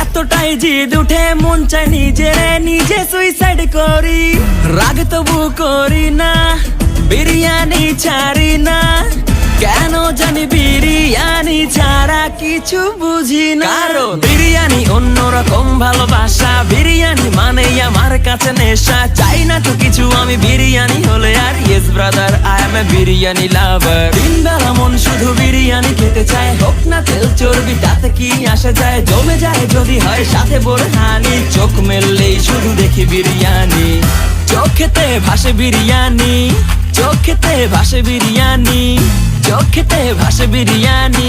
এতটাই জিদ উঠে মন চায় নিজে নিজে সুইসাইড করি। রাগ তবু করি না বিরিয়ানি ছাড়ি না। কেন জানি বিরিয়ানি ছাড়া কিছু বুঝি না। কারণ? বিরিয়ানি অন্যরকম ভালোবাসা বিরিয়ানি মানে আমার কাছে নেশা। চাই না তো কিছু আমি বিরিয়ানি হলে আর yes brother I am a biryani lover বেলা মন শুধু বিরিয়ানি খেতে চায়। হোক না তেল চর্বি, তাতে কি আসা যায়? জমে যায় যদি হয় সাথে বোরহানি। চোখ মেললেই শুধু দেখি বিরিয়ানি। চোখ খেতে ভাসে বিরিয়ানি। চোখ খেতে ভাসে বিরিয়ানি। চোখ খেতে ভাসে বিরিয়ানি।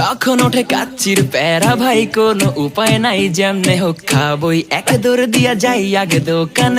যখন ওঠে কাচ্চির প্যারা ভাই, কোনো উপায় নাই, যেমনে হোক খাবই। এক দৌড় দিয়া যাই আগে দোকানে।